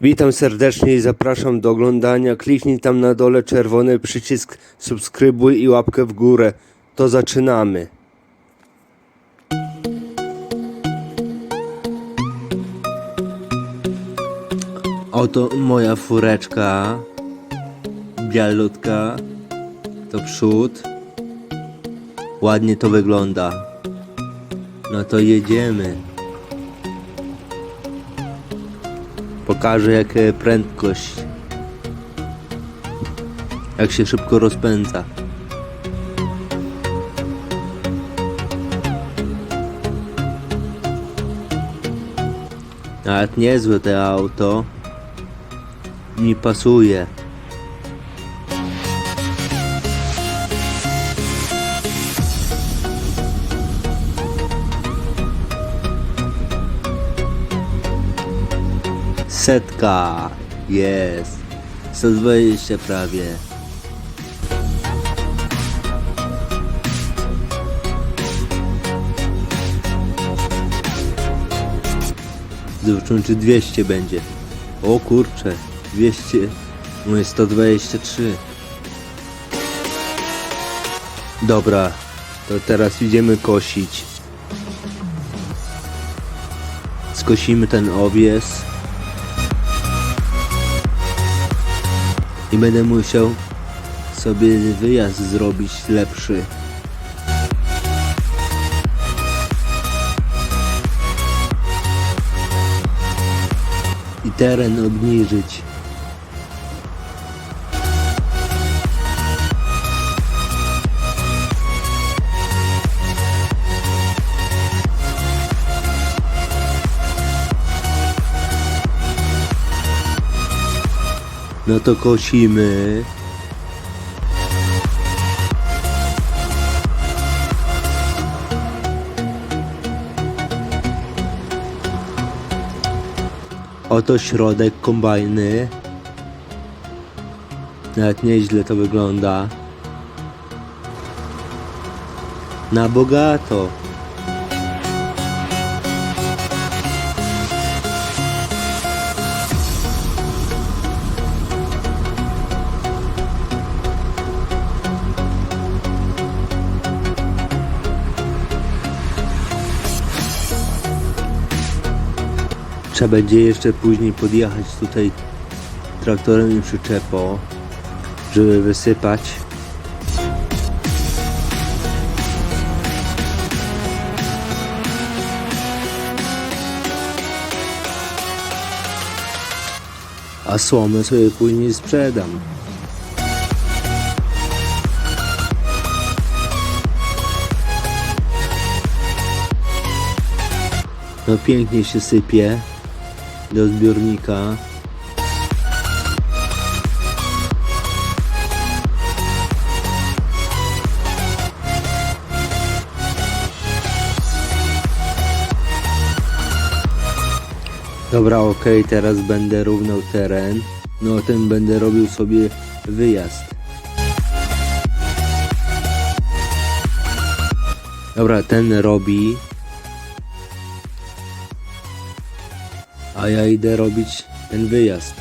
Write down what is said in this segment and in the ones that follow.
Witam serdecznie i zapraszam do oglądania. Kliknij tam na dole czerwony przycisk subskrybuj i łapkę w górę. To zaczynamy. Oto moja fureczka. Bialutka. To przód. Ładnie to wygląda. No to jedziemy. Pokażę jaka prędkość. Jak się szybko rozpędza. Nawet niezłe to auto. Mi pasuje. Setka. Jest. 120 prawie. Zobaczymy czy 200 będzie. O kurcze. 200. Mówię 123. Dobra. To teraz idziemy kosić. Skosimy ten owies. I będę musiał sobie wyjazd zrobić lepszy. I teren obniżyć. No to kosimy. Oto środek kombajny. Nawet nieźle to wygląda. Na bogato. Trzeba będzie jeszcze później podjechać tutaj traktorem i przyczepą, żeby wysypać. A słomę sobie później sprzedam. No pięknie się sypie do zbiornika. Dobra, ok, teraz będę równał teren. No, tym będę robił sobie wyjazd. Dobra, ten robi. A ja idę robić ten wyjazd.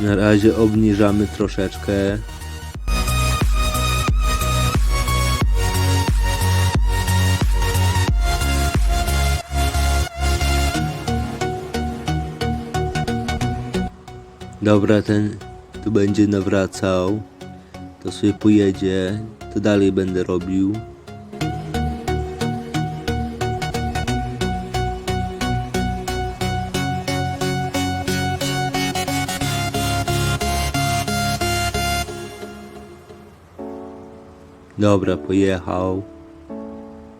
Na razie obniżamy troszeczkę. Dobra, ten tu będzie nawracał, to sobie pojedzie, to dalej będę robił. Dobra, pojechał.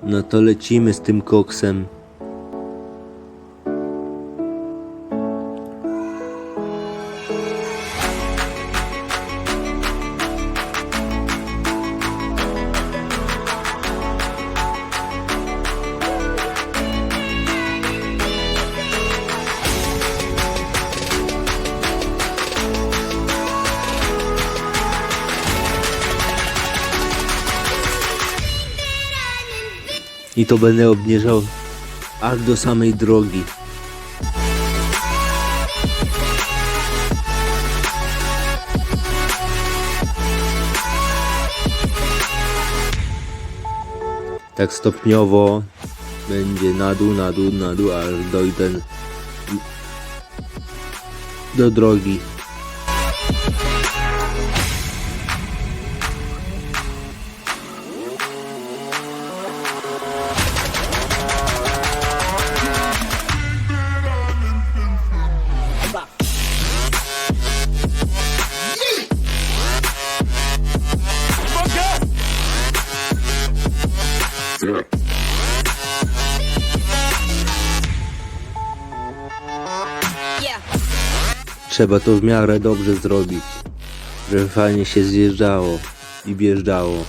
No to lecimy z tym koksem. I to będę obniżał aż do samej drogi. Tak stopniowo będzie na dół, na dół, na dół, aż dojdę do drogi. Trzeba to w miarę dobrze zrobić, żeby fajnie się zjeżdżało i wjeżdżało.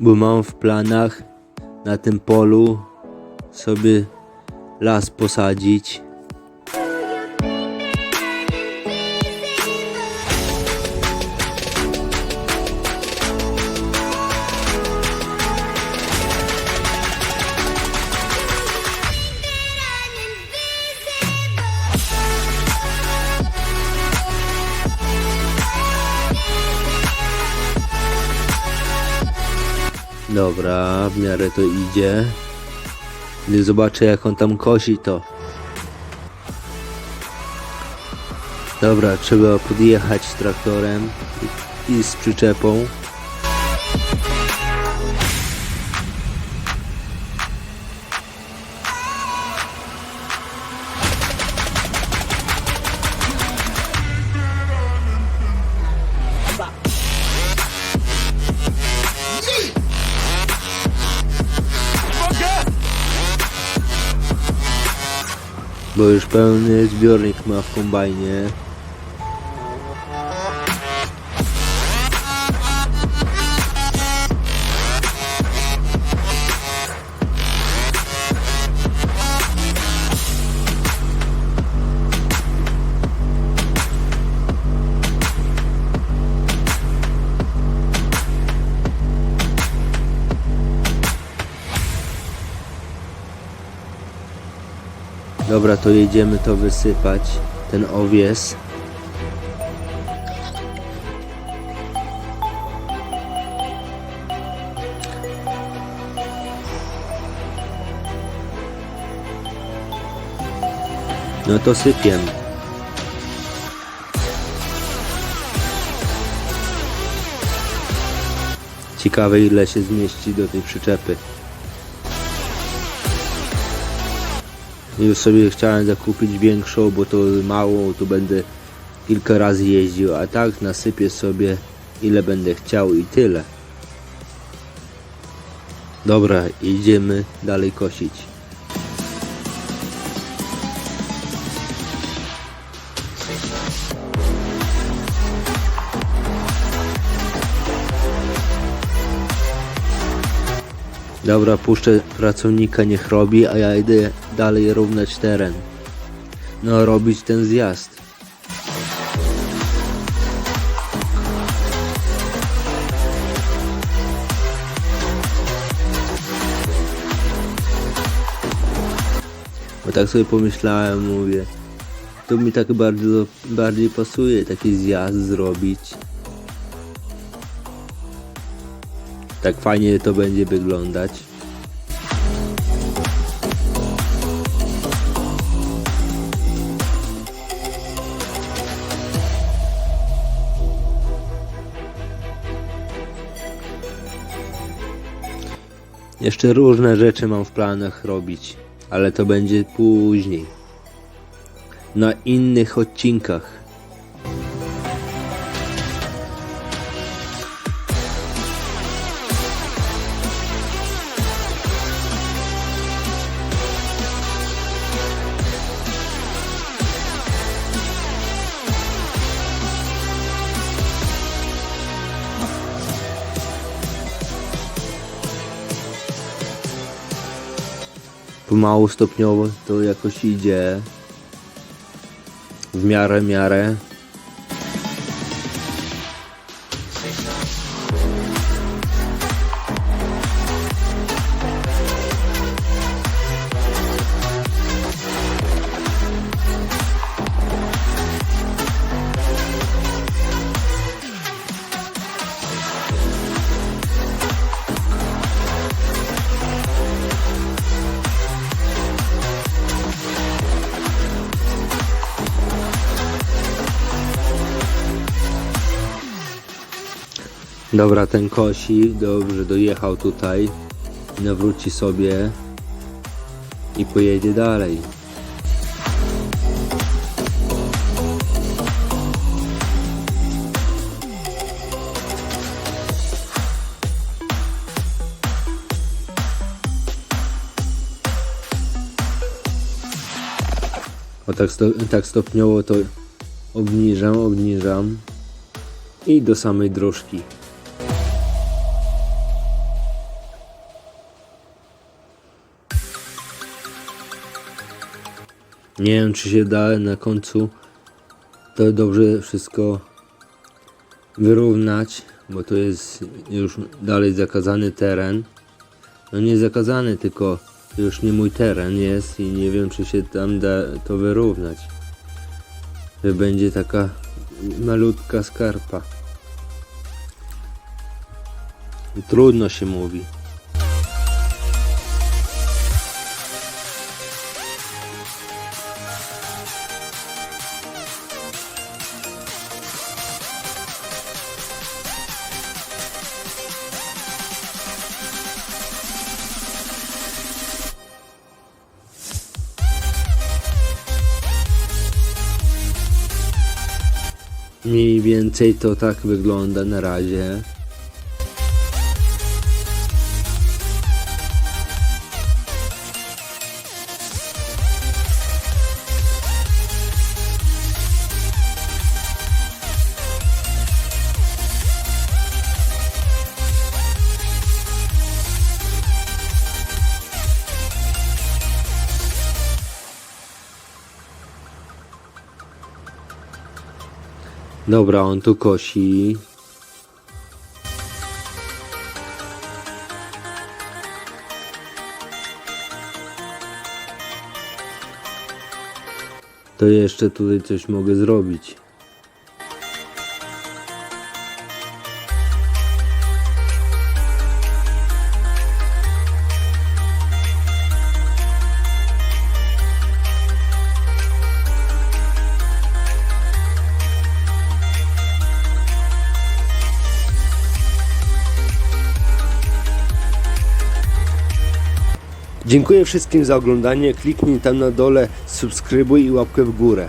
Bo mam w planach na tym polu sobie las posadzić Dobra, w miarę to idzie. Gdy zobaczę jak on tam kosi to. Dobra, trzeba podjechać traktorem i, i z przyczepą. Bo już pełny zbiornik ma w kombajnie. Dobra, to jedziemy to wysypać, ten owies. No to sypiem. Ciekawe ile się zmieści do tej przyczepy. Już sobie chciałem zakupić większą, bo to mało, to będę kilka razy jeździł, a tak nasypię sobie ile będę chciał i tyle. Dobra, idziemy dalej kosić. Dobra, puszczę pracownika, niech robi, a ja idę dalej równać teren. No, robić ten zjazd. Bo tak sobie pomyślałem, mówię, to mi tak bardzo, bardziej pasuje taki zjazd zrobić. Tak fajnie to będzie wyglądać. Jeszcze różne rzeczy mam w planach robić, ale to będzie później. Na innych odcinkach. Pomału, stopniowo to jakoś idzie. W miarę, miarę. Dobra, ten kosi, dobrze, dojechał tutaj. Nawróci sobie i pojedzie dalej. O tak, sto, tak stopniowo to obniżam, obniżam i do samej dróżki. Nie wiem, czy się da na końcu to dobrze wszystko wyrównać, bo to jest już dalej zakazany teren. No nie zakazany, tylko to już nie mój teren jest i nie wiem, czy się tam da to wyrównać. Że będzie taka malutka skarpa. Trudno się mówi. Mniej więcej to tak wygląda na razie. Dobra, on tu kosi. To jeszcze tutaj coś mogę zrobić. Dziękuję wszystkim za oglądanie. Kliknij tam na dole subskrybuj i łapkę w górę.